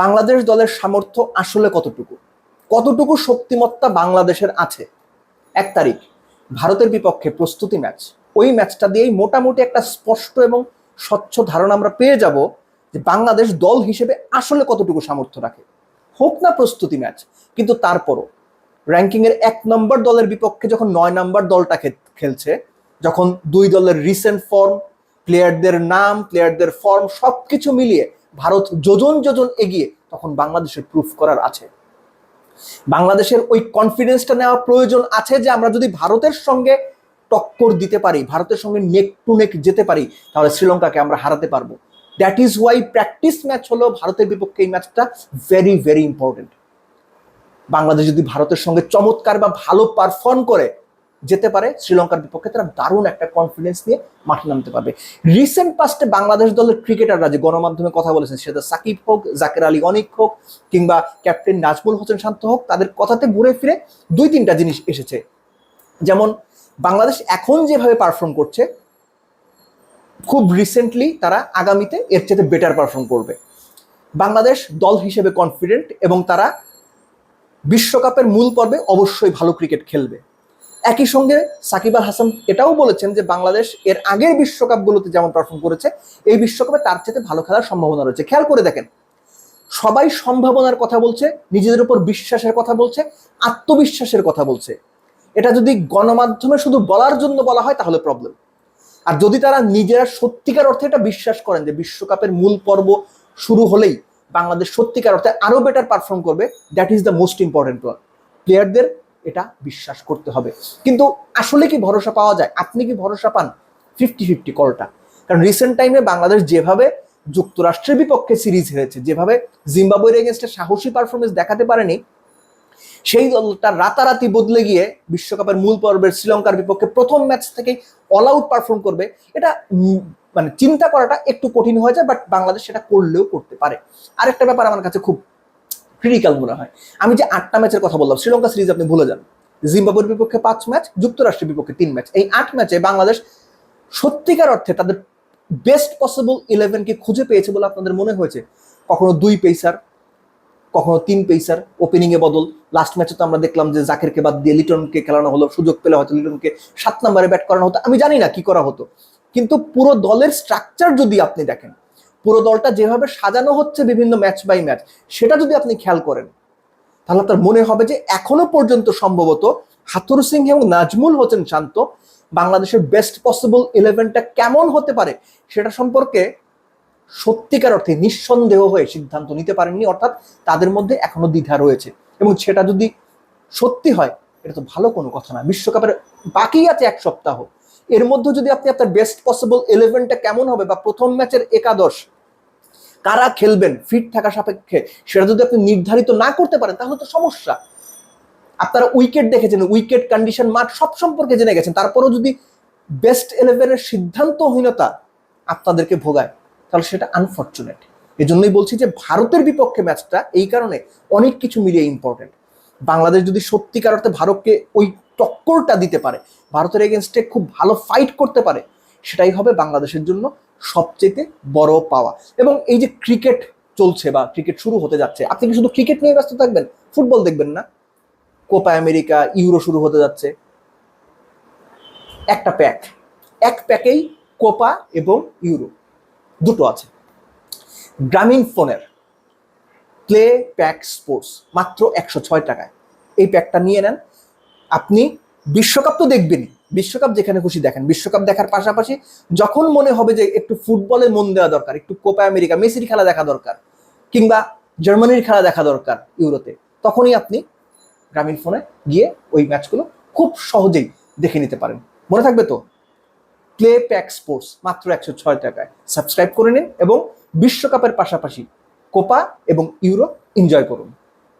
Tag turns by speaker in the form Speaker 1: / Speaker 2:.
Speaker 1: বাংলাদেশ দলের সামর্থ্য আসলে কতটুকু? কতটুকু শক্তিমত্তা বাংলাদেশের আছে? এক তারিখ, ভারতের বিপক্ষে প্রস্তুতি ম্যাচ। ওই ম্যাচটা দিয়েই মোটামুটি একটা স্পষ্ট এবং স্বচ্ছ ধারণা আমরা পেয়ে যাব যে বাংলাদেশ দল হিসেবে আসলে কতটুকু সামর্থ্য রাখে। হোক না প্রস্তুতি ম্যাচ, কিন্তু তারপরও র্যাঙ্কিংয়ের এক নম্বর দলের বিপক্ষে যখন নয় নম্বর দলটা খেলছে, যখন দুই দলের রিসেন্ট ফর্ম প্লেয়ারদের নাম প্লেয়ারদের ফর্ম সবকিছু মিলিয়ে ভারত যোজন যোজন এগিয়ে তখন বাংলাদেশের প্রুফ করার আছে। বাংলাদেশের ওই কনফিডেন্সটা নেওয়া প্রয়োজন আছে যে আমরা যদি ভারতের সঙ্গে টক্কর দিতে পারি, ভারতের সঙ্গে নেক টু নেক যেতে পারি, তাহলে শ্রীলঙ্কাকে আমরা হারাতে পারব। That is why practice match হলো ভারতের বিপক্ষে এই ম্যাচটা ভেরি ভেরি ইম্পর্টেন্ট বাংলাদেশ যদি ভারতের সঙ্গে চমৎকার বা ভালো পারফর্ম করে যেতে পারে, শ্রীলঙ্কার বিপক্ষে তারা দারুণ একটা কনফিডেন্স নিয়ে মাঠে নামতে পারবে। রিসেন্ট পাস্টে বাংলাদেশ দলের ক্রিকেটাররা যে গণমাধ্যমে কথা বলেছেন, সেটা সাকিব হোক, জাকের আলী অনিক হোক, কিংবা ক্যাপ্টেন নাজমুল হোসেন শান্ত হোক, তাদের কথাতে ঘুরে ফিরে দুই তিনটা জিনিস এসেছে। যেমন, বাংলাদেশ এখন যেভাবে পারফর্ম করছে, খুব রিসেন্টলি তারা আগামীতে এর চেয়ে বেটার পারফর্ম করবে। বাংলাদেশ দল হিসেবে কনফিডেন্ট এবং তারা বিশ্বকাপের মূল পর্বে অবশ্যই ভালো ক্রিকেট খেলবে। একই সঙ্গে সাকিব আল হাসান এটাও বলেছেন যে বাংলাদেশ এর আগের বিশ্বকাপগুলোতে যেমন পারফর্ম করেছে, এই বিশ্বকাপে তার চেয়ে ভালো খেলার সম্ভাবনা রয়েছে। খেয়াল করে দেখেন, সবাই সম্ভাবনার কথা বলছে, নিজেদের উপর বিশ্বাসের কথা বলছে, আত্মবিশ্বাসের কথা বলছে। এটা যদি গণমাধ্যমে শুধু বলার জন্য বলা হয় তাহলে প্রবলেম আর যদি তারা নিজেরা সত্যিকার অর্থে এটা বিশ্বাস করেন যে বিশ্বকাপের মূল পর্ব শুরু হলেই বাংলাদেশ সত্যিকার অর্থে আরও বেটার পারফর্ম করবে that is the most important one প্লেয়ারদের এটা বিশ্বাস করতে হবে। কিন্তু আসলে কি ভরসা পাওয়া যায়? আপনি কি ভরসা পান? ফিফটি ফিফটি কলটা কারণ রিসেন্ট টাইমে বাংলাদেশ যেভাবে যুক্তরাষ্ট্রের বিপক্ষে সিরিজ হেরেছে, যেভাবে জিম্বাবুয়ের এগেনস্টে সাহসী পারফরমেন্স দেখাতে পারেনি, সেই দলটা রাতারাতি বদলে গিয়ে বিশ্বকাপের মূল পর্বের শ্রীলঙ্কার বিপক্ষে প্রথম ম্যাচ থেকেই অল আউট পারফর্ম করবে, এটা মানে চিন্তা করাটা একটু কঠিন হয়ে যায় বাট বাংলাদেশ সেটা করলেও করতে পারে। আরেকটা ব্যাপার আমার কাছে খুব ক্রিটিক্যাল মনে হয়। আমি যে আটটা ম্যাচের কথা বললাম, শ্রীলঙ্কা সিরিজ আপনি ভুলে যান। জিম্বাবুয়ের বিপক্ষে পাঁচ ম্যাচ যুক্তরাষ্ট্রের বিপক্ষে তিন ম্যাচ এই আট ম্যাচে বাংলাদেশ সত্যিকার অর্থে তাদের বেস্ট পসিবল ইলেভেনকে খুঁজে পেয়েছে বলে আপনাদের মনে হয়েছে? কখনো দুই পেসার কখনো তিন পেসার ওপেনিং এ বদল। লাস্ট ম্যাচে তো আমরা দেখলাম যে জাকিরকে বাদ দিয়ে লিটনকে খেলানো হলো, সুযোগ পেলে হয়তো লিটনকে সাত নম্বরে ব্যাট করানো হতো। আমি জানি না কি করা হতো। কিন্তু পুরো দলের স্ট্রাকচার যদি আপনি দেখেন পুরো দলটা যেভাবে সাজানো হচ্ছে বিভিন্ন ম্যাচ বাই ম্যাচ সেটা যদি আপনি খেয়াল করেন, তাহলে আপনার মনে হবে যে এখনও পর্যন্ত সম্ভবত হাতুর সিং এবং নাজমুল হোসেন শান্ত বাংলাদেশের বেস্ট পসিবল ইলেভেনটা কেমন হতে পারে, সেটা সম্পর্কে সত্যিকার অর্থে নিঃসন্দেহ হয়ে সিদ্ধান্ত নিতে পারেননি, অর্থাৎ তাদের মধ্যে এখনও দ্বিধা রয়েছে। এবং সেটা যদি সত্যি হয়, এটা তো ভালো কোনো কথা না, বিশ্বকাপের বাকি আছে এক সপ্তাহ। এর মধ্যে যদি আপনি আপনার বেস্ট পসিবল ইলেভেনটা কেমন হবে বা প্রথম ম্যাচের একাদশ কারা খেলবেন ফিট থাকা সাপেক্ষে, সেটা যদি আপনি নির্ধারিত না করতে পারেন, তাহলে তো সমস্যা। আপনারা উইকেট দেখেছেন উইকেট কন্ডিশন মাঠ সব সম্পর্কে জেনে গেছেন, তারপরেও যদি বেস্ট ইলেভেনের সিদ্ধান্তহীনতা আপনাদেরকে ভোগায়, তাহলে সেটা আনফর্চুনেট এই জন্যই বলছি যে ভারতের বিপক্ষে ম্যাচটা এই কারণে অনেক কিছু মিলিয়ে ইম্পর্টেন্ট বাংলাদেশ যদি সত্যিকার অর্থে ভারতকে ওই টক্করটা দিতে পারে, ভারতের এগেনস্টে খুব ভালো ফাইট করতে পারে, সেটাই হবে বাংলাদেশের জন্য সবচেয়ে বড় পাওয়া। এবং এই যে ক্রিকেট চলছে বা ক্রিকেট শুরু হতে যাচ্ছে, আপনি কি শুধু ক্রিকেট নিয়ে ব্যস্ত থাকবেন? ফুটবল দেখবেন না। কোপা আমেরিকা ইউরো শুরু হতে যাচ্ছে। একটা প্যাক এক প্যাকেই কোপা এবং ইউরো দুটো আছে। গ্রামীণ ফোনের প্লে প্যাক স্পোর্টস মাত্র একশো ছয় টাকায়। এই প্যাকটা নিয়ে নেন। আপনি বিশ্বকাপ তো দেখবেনই। বিশ্বকাপ যেখানে খুশি দেখেন। বিশ্বকাপ দেখার পাশাপাশি যখন মনে হবে যে একটু ফুটবলে মন দেওয়া দরকার, একটু কোপা আমেরিকা, মেসির খেলা দেখা দরকার, কিংবা জার্মানির খেলা দেখা দরকার ইউরোতে, তখনই আপনি গ্রামীণ ফোনে গিয়ে ওই ম্যাচগুলো খুব সহজেই দেখে নিতে পারেন। মনে থাকবে তো? প্লে প্যাক স্পোর্টস, মাত্র একশো ছয় টাকায়। সাবস্ক্রাইব করে নিন এবং বিশ্বকাপের পাশাপাশি কোপা এবং ইউরো এনজয় করুন।